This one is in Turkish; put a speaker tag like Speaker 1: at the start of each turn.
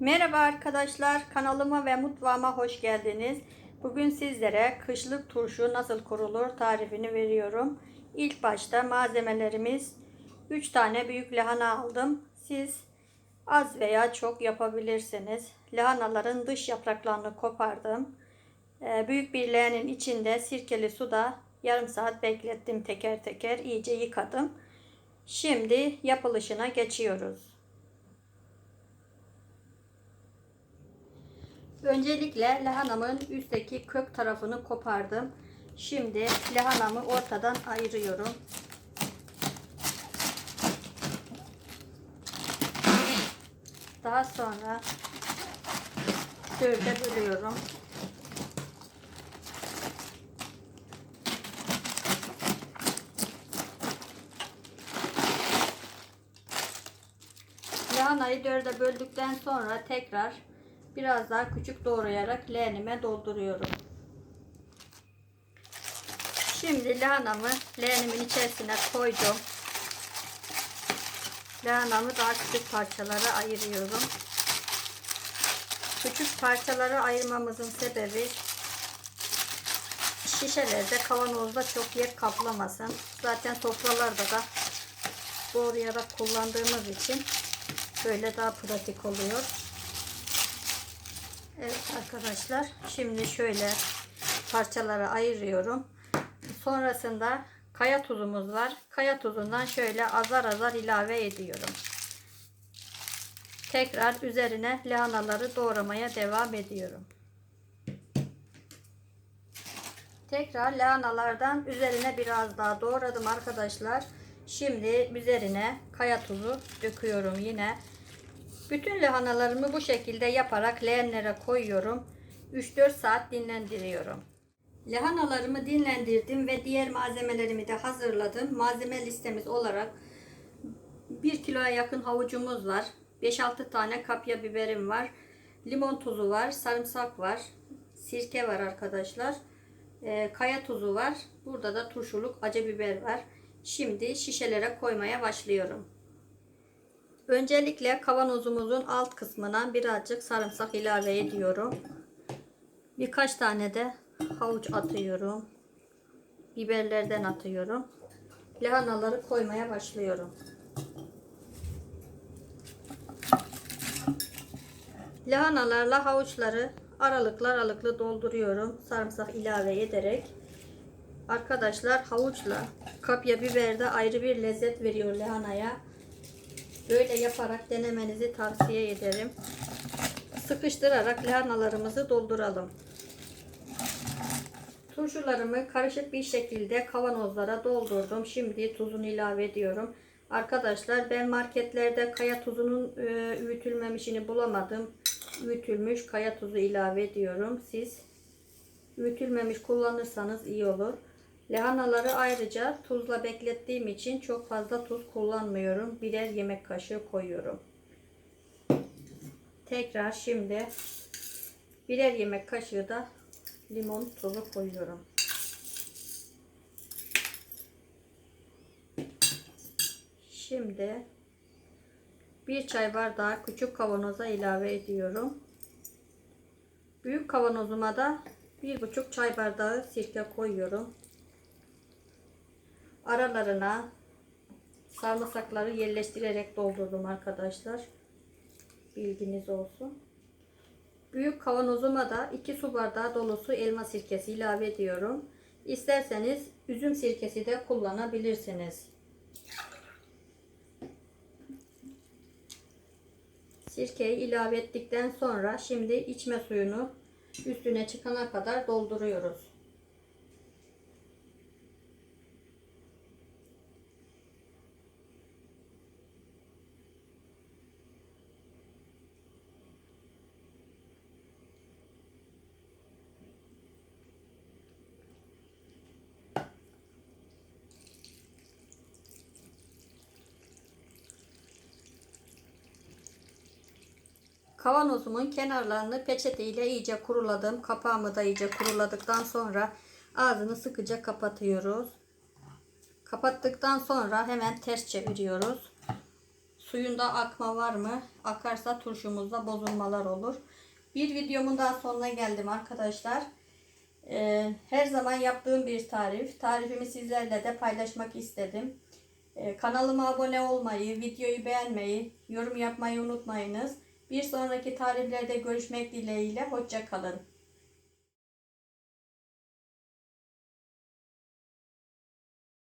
Speaker 1: Merhaba arkadaşlar, kanalıma ve mutfağıma hoş geldiniz. Bugün sizlere kışlık turşu nasıl kurulur tarifini veriyorum. İlk başta malzemelerimiz 3 tane büyük lahana aldım. Siz az veya çok yapabilirsiniz. Lahanaların dış yapraklarını kopardım. Ee, Büyük bir leğenin içinde sirkeli suda yarım saat beklettim teker teker. iyice yıkadım. Şimdi yapılışına geçiyoruz. Öncelikle lahanamın üstteki kök tarafını kopardım. Şimdi lahanamı ortadan ayırıyorum. Daha sonra dörde bölüyorum. Lahanayı dörde böldükten sonra tekrar biraz daha küçük doğrayarak leğenime dolduruyorum. Şimdi lahanamı leğenimin içerisine koydum. Lahanamı daha küçük parçalara ayırıyorum. Küçük parçalara ayırmamızın sebebi şişelerde kavanozda çok yer kaplamasın. Zaten sofralarda da doğrayarak kullandığımız için böyle daha pratik oluyor. Arkadaşlar şimdi şöyle parçalara ayırıyorum. Sonrasında kaya tuzumuz var. Kaya tuzundan şöyle azar azar ilave ediyorum. Tekrar üzerine lahanaları doğramaya devam ediyorum. Tekrar lahanalardan üzerine biraz daha doğradım arkadaşlar. Şimdi üzerine kaya tuzu döküyorum yine. Bütün lahanalarımı bu şekilde yaparak leğenlere koyuyorum. 3-4 saat dinlendiriyorum. Lahanalarımı dinlendirdim ve diğer malzemelerimi de hazırladım. Malzeme listemiz olarak 1 kiloya yakın havucumuz var. 5-6 tane kapya biberim var. Limon tuzu var. Sarımsak var. Sirke var arkadaşlar. Ee, kaya tuzu var. Burada da turşuluk acı biber var. Şimdi şişelere koymaya başlıyorum. Öncelikle kavanozumuzun alt kısmına birazcık sarımsak ilave ediyorum. Birkaç tane de havuç atıyorum. Biberlerden atıyorum. Lahanaları koymaya başlıyorum. Lahanalarla havuçları aralıklı aralıklı dolduruyorum. Sarımsak ilave ederek. Arkadaşlar havuçla kapya biber de ayrı bir lezzet veriyor lahanaya. Böyle yaparak denemenizi tavsiye ederim. Sıkıştırarak lahanalarımızı dolduralım. Turşularımı karışık bir şekilde kavanozlara doldurdum. Şimdi tuzunu ilave ediyorum. Arkadaşlar ben marketlerde kaya tuzunun e, öğütülmemişini bulamadım. Öğütülmüş kaya tuzu ilave ediyorum. Siz öğütülmemiş kullanırsanız iyi olur. Lahanaları ayrıca tuzla beklettiğim için çok fazla tuz kullanmıyorum. Birer yemek kaşığı koyuyorum. Tekrar şimdi birer yemek kaşığı da limon tuzu koyuyorum. Şimdi bir çay bardağı küçük kavanoza ilave ediyorum. Büyük kavanozuma da bir buçuk çay bardağı sirke koyuyorum. Aralarına sarımsakları yerleştirerek doldurdum arkadaşlar. Bilginiz olsun. Büyük kavanozuma da 2 su bardağı dolusu elma sirkesi ilave ediyorum. İsterseniz üzüm sirkesi de kullanabilirsiniz. Sirkeyi ilave ettikten sonra şimdi içme suyunu üstüne çıkana kadar dolduruyoruz. Kavanozumun kenarlarını peçete ile iyice kuruladım. Kapağımı da iyice kuruladıktan sonra ağzını sıkıca kapatıyoruz. Kapattıktan sonra hemen ters çeviriyoruz. suyunda akma var mı? Akarsa turşumuzda bozulmalar olur. Bir videomun daha sonuna geldim arkadaşlar. Ee, her zaman yaptığım bir tarif. Tarifimi sizlerle de paylaşmak istedim. Ee, kanalıma abone olmayı, videoyu beğenmeyi, yorum yapmayı unutmayınız. Bir sonraki tariflerde görüşmek dileğiyle. Hoşça kalın.